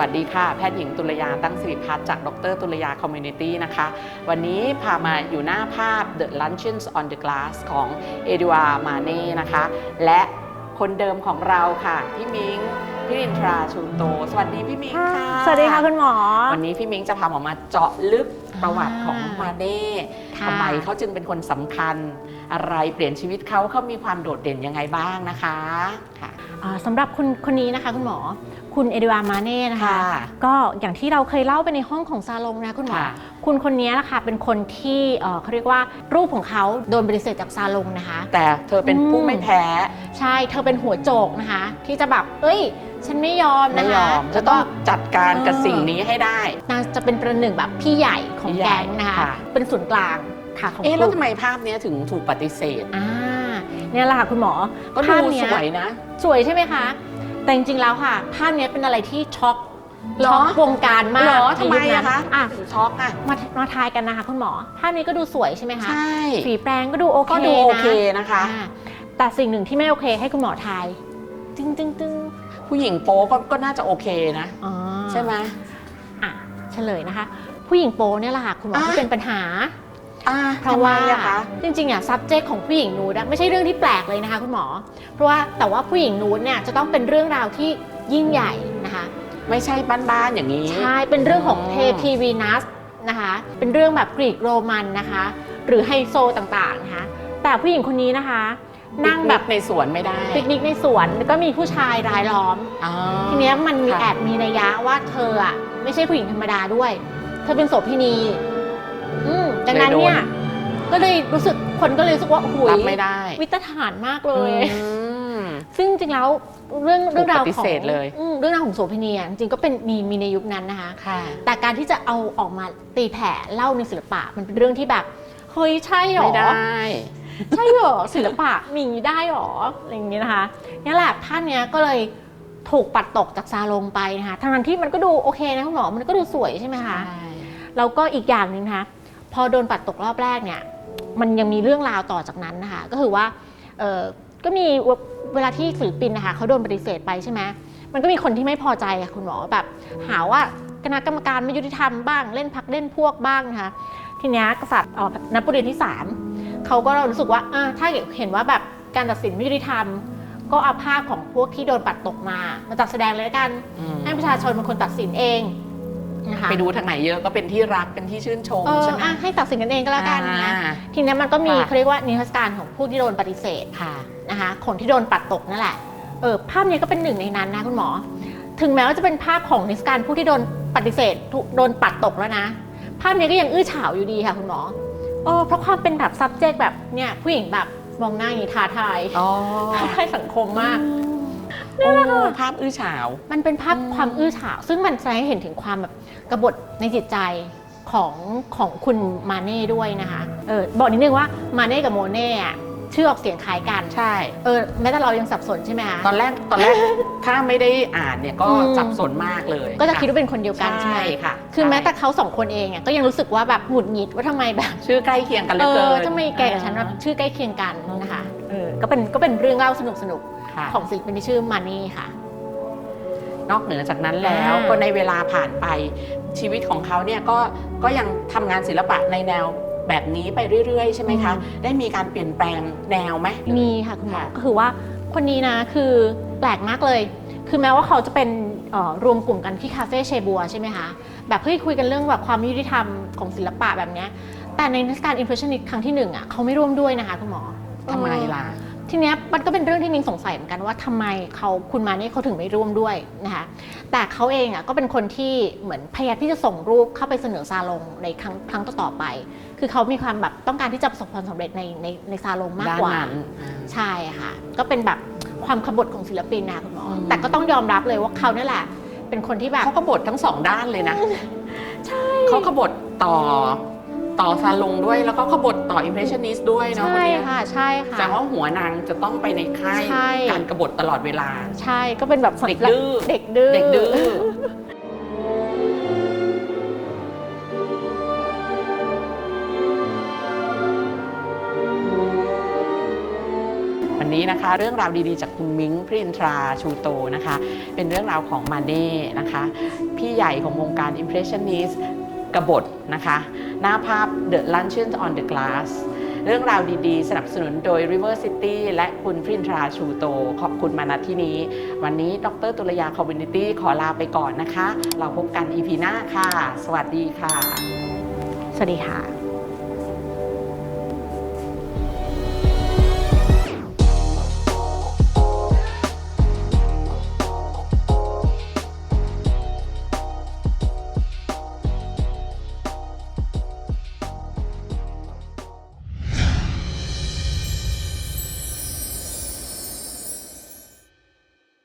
วัสดีค่ะ แพทย์หญิงตุลยาตั้งสิริพัฒน์จากดรตุลยาคอมมูนิตี้นะคะ วันนี้พามาอยู่หน้าภาพ The Luncheons on the Glass ของเอดวามาเน่นะคะ และ คนเดิมของเราค่ะ พี่มิงพี่รินทราชูโต สวัสดีพี่มิงค่ะสวัสดีค่ะคุณหมอ วันนี้พี่มิงจะพาหมอมาเจาะลึกประวัติของอ่ามาเน่ค่ะทำไมเขาจึงเป็นคนสำคัญ อะไรเปลี่ยนชีวิตเขาเขามีความโดดเด่นยังไงบ้างนะคะค่ะอ่าสำหรับคุณคนนี้นะคะคุณหมอคุณเอดวามาเน่นะคะค่ะก็อย่างที่เราเคยเล่าไปในห้องของซาลงนะคุณหมอ ค่ะคุณคนนี้นะคะเป็นคนที่เอ่อเขาเรียกว่ารูปของเขาโดนปฏิเสธจากซาลงนะคะ แต่เธอเป็นผู้อืมไม่แพ้ ใช่เธอเป็นหัวโจกนะคะ ที่จะแบบ เอ้ย ฉันไม่ยอมไม่นะคะยอมจะต้องจัดการกับเออสิ่งนี้ให้ได้นางจะเป็นประหนึ่งแบบพี่ใหญ่ของพี่ใหญ่แก๊งนะคะค่ะเป็นศูนย์กลางค่ะของเอ๊ะกแล้วลุ่มทำไมภาพเนี้ยถึงถูกปฏิเสธอ่าเนี่ยแหละค่ะคุณหมอก็ดูภาพเนี้สวยนะ สวยใช่ไหมคะแต่จริงๆแล้วค่ะ ภาพเนี้ยเป็นอะไรที่ช็อกเหรอ ช็อกวงการมากเหรอทำไมในยุอะนั้นคะอะถึงช็อกอะมามาทายกันนะคะคุณหมอภาพนี้ก็ดูสวยใช่ไหมคะใช่ฝีแปรงก็ดูโอเคก็ดูโอเคนะนะคะอ่าแต่สิ่งหนึ่งที่ไม่โอเคให้คุณหมอทายจึงจึงจึงผู้หญิงโป๊ก็ก็น่าจะโอเคนะอ๋อใช่ไหมอะเฉลยนะคะ ผู้หญิงโปเนี่ยแหละค่ะคุณหมออะที่เป็นปัญหาอ่าเพราะว่าทำไมอะคะจริงๆอะ subject ของผู้หญิงนูดอะไม่ใช่เรื่องที่แปลกเลยนะคะ คุณหมอ เพราะว่าแต่ว่าผู้หญิงนูดเนี่ยจะต้องเป็นเรื่องราวที่ยิ่งใหญ่นะคะ ไม่ใช่บ้านๆอย่างนี้ ใช่เป็นเรื่องของอืมเทพีวีนัสนะคะ เป็นเรื่องแบบกรีกโรมันนะคะ หรือไฮโซต่างๆนะคะ แต่ผู้หญิงคนนี้นะคะ นั่งแบบปิกนิกในสวนไม่ได้ปิกนิกในสวนแล้วก็มีผู้ชายรายล้อมอ๋อทีเนี้ยมันมีค่ะแอบมีนัยยะว่าเธออะไม่ใช่ผู้หญิงธรรมดาด้วย เธอเป็นโสเภณีอืมดังนั้นเนี่ยก็เลยรู้สึกคนก็เลยรู้สึกว่าโอ้โหรับไม่ได้ วิตฐานมากเลยอืมซึ่งจริงๆแล้ว เรื่องเรื่องราวถูกปฏิของเสธเลย อืมเรื่องราวของโสเภณีอะจริงๆก็เป็นมีมีในยุคนั้นนะคะ ค่ะ แต่การที่จะเอาออกมาตีแผ่เล่าในศิลปะมันเป็นเรื่องที่แบบเฮ้ยใช่หรอ ไม่ได้ ใช่หรอศิลปะมีอย่างนี้ได้หรออะไรอย่างเงี้ยนะคะนี่แหละท่านเนี้ยก็เลยถูกปัดตกจากซาลงไปนะคะทั้งนั้นที่มันก็ดูโอเคนะคุณหมอมันก็ดูสวยใช่ไหมคะแล้วก็อีกอย่างหนึ่งนะคะพอโดนปัดตกรอบแรกเนี่ยมันยังมีเรื่องราวต่อจากนั้นนะคะก็คือว่าเออ ก็มีเวลาที่ศิลปินนะคะเขาโดนปฏิเสธไปใช่ไหมมันก็มีคนที่ไม่พอใจอะคุณหมอแบบหาว่าคณะกรรมการไม่ยุติธรรมบ้างเล่นพักเล่นพวกบ้างนะคะทีเนี้ยกษัตริย์เอ่อนโปเลียนที่ 3เขาก็รู้สึกว่าอะถ้าเห็นว่าแบบการตัดสินไม่ยุติธรรม ก็เอาภาพของพวกที่โดนปัดตกมา มาจัดแสดงเลยละกันอืมให้ประชาชนเป็นคนตัดสินเอง นะคะไปดูทางไหนเยอะก็เป็นที่รักเป็นที่ชื่นชมเออใช่ไหม อะให้ตัดสินกันเองก็แล้วกันนะอ่าทีเนี้ยมันก็มีค่ะ เขาเรียกว่านิทรรศการของผู้ที่โดนปฏิเสธค่ะ นะคะคนที่โดนปัดตกนั่นแหละเออภาพนี้ก็เป็นหนึ่งในนั้นนะคุณหมอ ถึงแม้ว่าจะเป็นภาพของนิทรรศการผู้ที่โดนปฏิเสธถูกโดนปัดตกแล้วนะ ภาพนี้ก็ยังอื้อฉาวอยู่ดีค่ะคุณหมอเออเพราะความเป็นแบบ subject แบบเนี่ยผู้หญิงแบบมองหน้าอย่างนี้ท้าทายอ๋อ ท้าทายสังคมมาก โอ้ภาพอื้อฉาว มันเป็นภาพอืมความอื้อฉาว ซึ่งมันแสดงให้เห็นถึงความแบบกบฏในจิตใจของของคุณมาเน่ด้วยนะคะเออบอกนิดนึงว่ามาเน่กับโมเน่อะชื่อออกเสียงคล้ายกันใช่เออแม้แต่เรายังสับสนใช่ไหมคะตอนแรกตอนแรกถ้าไม่ได้อ่านเนี่ยก็อืมสับสนมากเลย ก็จะคิดว่าเป็นคนเดียวกันใช่ไหมค่ะ คือแม้แต่ใช่เขาสองคนเองอะก็ยังรู้สึกว่าแบบหงุดหงิดว่าทำไมแบบชื่อใกล้เคียงกันเหลเอยเกิอนทำไมแกกับฉันแบบชื่อใกล้เคียงกันนะคะเออก็เป็นก็เป็นเรื่องเล่าสนุกสนุก ค่ะๆของศิลปินที่ชื่อมานี่ค่ะ นอกเหนือจากนั้นแล้วอ่า ก็ในเวลาผ่านไปชีวิตของเขาเนี่ยก็ก็ยังทำงานศิลปะในแนวแบบนี้ไปเรื่อยๆ ใช่ไหมคะ ได้มีการเปลี่ยนแปลงแนวไหมมีค่ะคุณหมอค่ะ ก็คือว่าคนนี้นะคือแปลกมากเลย คือแม้ว่าเขาจะเป็นเอ่อรวมกลุ่มกันที่คาเฟ่เชบัวใช่ไหมคะแบบเฮ้ยคุยกันเรื่องแบบความยุติธรรมของศิลปะแบบเนี้ยแต่ในเทศกาล Impressionist ครั้งที่หนึ่งอะเขาไม่ร่วมด้วยนะคะคุณหมอทำไมล่ะ ทีเนี้ยมันก็เป็นเรื่องที่มิงสงสัยเหมือนกันว่าทำไมเขาคุณมาเนี่ยเขาถึงไม่ร่วมด้วยนะคะแต่เขาเองอะก็เป็นคนที่เหมือนพยายามที่จะส่งรูปเข้าไปเสนอซาลงในครั้งครั้งต่อๆไป คือเขามีความแบบต้องการที่จะประสบความสำเร็จในในในซาลงมากด้านกว่านั้นใช่ค่ะก็เป็นแบบความขบฏของศิลปินนะคะคุณหมออมแต่ก็ต้องยอมรับเลยว่าเขาเนี่ยแหละเป็นคนที่แบบเขาขบฏทั้งสองด้านเลยนะ ใช่เขาขบฏต่อ ต่อซาลงด้วยแล้วก็ขบฏต่ออิมเพรสชันนิสด้วยเนาะคนใช่เนี้ยค่ะใช่ค่ะ แสดงว่าหัวนางจะต้องไปในค่ายใช่ การกบฏตลอดเวลา ใช่ก็เป็นแบบเด็กดื้อเด็กดื้อ เด็กดื้อ วันนี้นะคะ เรื่องราวดีๆจากคุณมิ้งพรินทราชูโตนะคะ เป็นเรื่องราวของมาเน่นะคะ พี่ใหญ่ของวงการ Impressionist กบฏนะคะ หน้าภาพ The Luncheon on the Glass เรื่องราวดีๆ สนับสนุนโดย River City และคุณพรินทราชูโต ขอบคุณมาณที่นี้ วันนี้ดรตุลยาคอมมูนิตี้ขอลาไปก่อนนะคะ เราพบกัน EP หน้าค่ะ สวัสดีค่ะ สวัสดีค่ะ